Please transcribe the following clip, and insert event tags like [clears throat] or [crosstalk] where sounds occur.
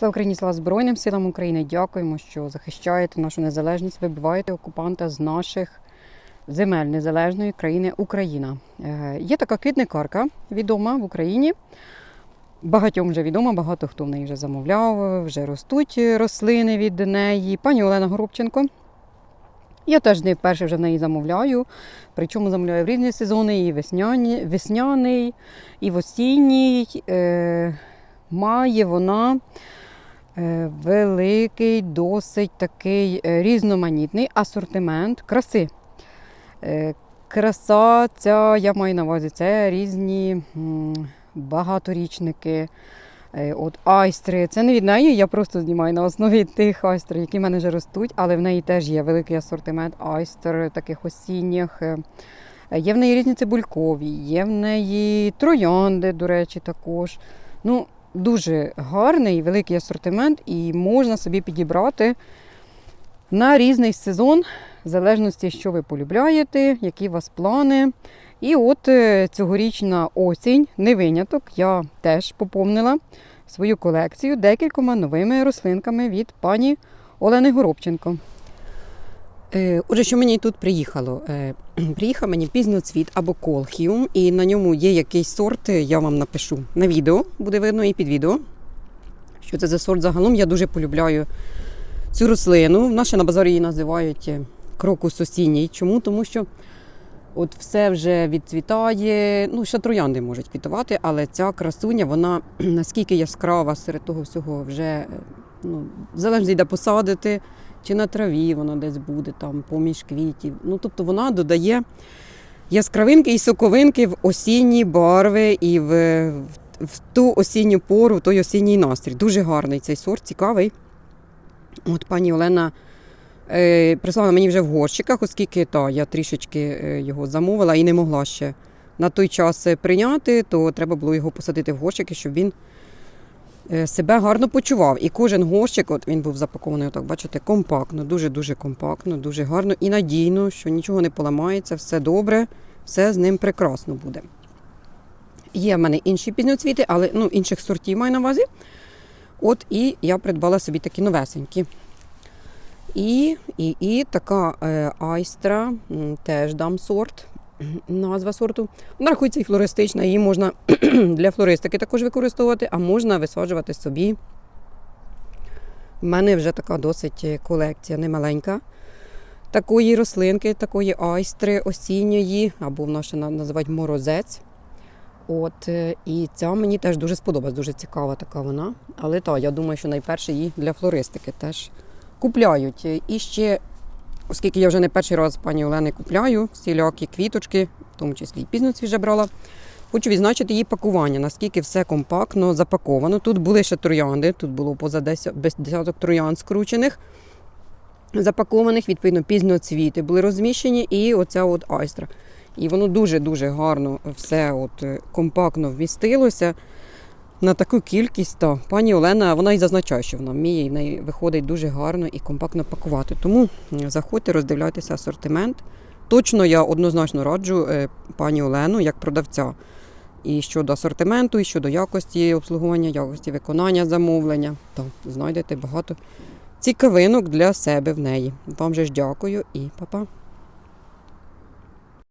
Слава Україні, слава Збройним силам України. Дякуємо, що захищаєте нашу незалежність, вибиваєте окупанта з наших земель незалежної країни Україна. Е, Є така квітникарка відома в Україні. Багатьом вже відома, багато хто в неї вже замовляв, вже ростуть рослини від неї. Пані Олена Горобченко. Я теж не вперше вже в неї замовляю. Причому замовляю в різні сезони, і весняні, весняний, і в осінній. Е, має вона великий, досить такий е, різноманітний асортимент краси. Е, краса ця, я маю на увазі, це різні багаторічники. Е, От айстри, це не від неї, я просто знімаю на основі тих айстр, які в мене вже ростуть, але в неї теж є великий асортимент айстр, таких осінніх. Е, Є в неї різні цибулькові, є в неї троянди, до речі, також. Ну, дуже гарний великий асортимент, і можна собі підібрати на різний сезон, в залежності, що ви полюбляєте, які у вас плани. І от е, цьогорічна осінь, не виняток, я теж поповнила свою колекцію декількома новими рослинками від пані Олени Горобченко. Е, Отже, що мені тут приїхало? Е, [clears throat] Приїхав мені пізноцвіт або колхіум, і на ньому є якийсь сорт, е, я вам напишу на відео, буде видно і під відео. Що це за сорт загалом? Я дуже полюбляю цю рослину. В нас на базарі її називають крокус осінній. Чому? Тому що от все вже відцвітає. Ну, ще троянди можуть квітувати, але ця красуня, вона [clears throat] наскільки яскрава серед того всього вже ну, залежно де посадити, чи на траві вона десь буде, там, поміж квітів. Ну, тобто вона додає яскравинки і соковинки в осінні барви і в, в, ту осінню пору, в той осінній настрій. Дуже гарний цей сорт, цікавий. От пані Олена е, прислала мені вже в горщиках, оскільки та, я трішечки е, його замовила і не могла ще на той час е, прийняти, то треба було його посадити в горщики, щоб він себе гарно почував. І кожен горщик, от він був запакований, отак, бачите, компактно, дуже-дуже компактно, дуже гарно і надійно, що нічого не поламається, все добре, все з ним прекрасно буде. Є в мене інші пізноцвіти, але ну, інших сортів маю на увазі. От і я придбала собі такі новесенькі. І, і, і така е, айстра, теж дам сорт, назва сорту. Вона рахується і флористична, її можна [clears throat] для флористики також використовувати, а можна висаджувати собі. У мене вже така досить колекція немаленька. Такої рослинки, такої айстри осінньої, або в нас ще називають морозець. От, е, і ця мені теж дуже сподобалась, дуже цікава така вона. Але так, я думаю, що найперше її для флористики теж купляють. І ще, оскільки я вже не перший раз пані Олени купляю всілякі квіточки, в тому числі і пізно свіже брала. Хочу відзначити її пакування, наскільки все компактно запаковано. Тут були ще троянди, тут було поза 10, без десяток троянд скручених, запакованих, відповідно, пізноцвіти були розміщені, і оця от айстра. І воно дуже-дуже гарно все от е, компактно вмістилося на таку кількість. Та пані Олена, вона і зазначає, що вона вміє, і в неї виходить дуже гарно і компактно пакувати. Тому заходьте, роздивляйтеся асортимент. Точно я однозначно раджу е, пані Олену як продавця. І щодо асортименту, і щодо якості обслуговування, якості виконання замовлення. То знайдете багато цікавинок для себе в неї. Вам же ж дякую і па-па.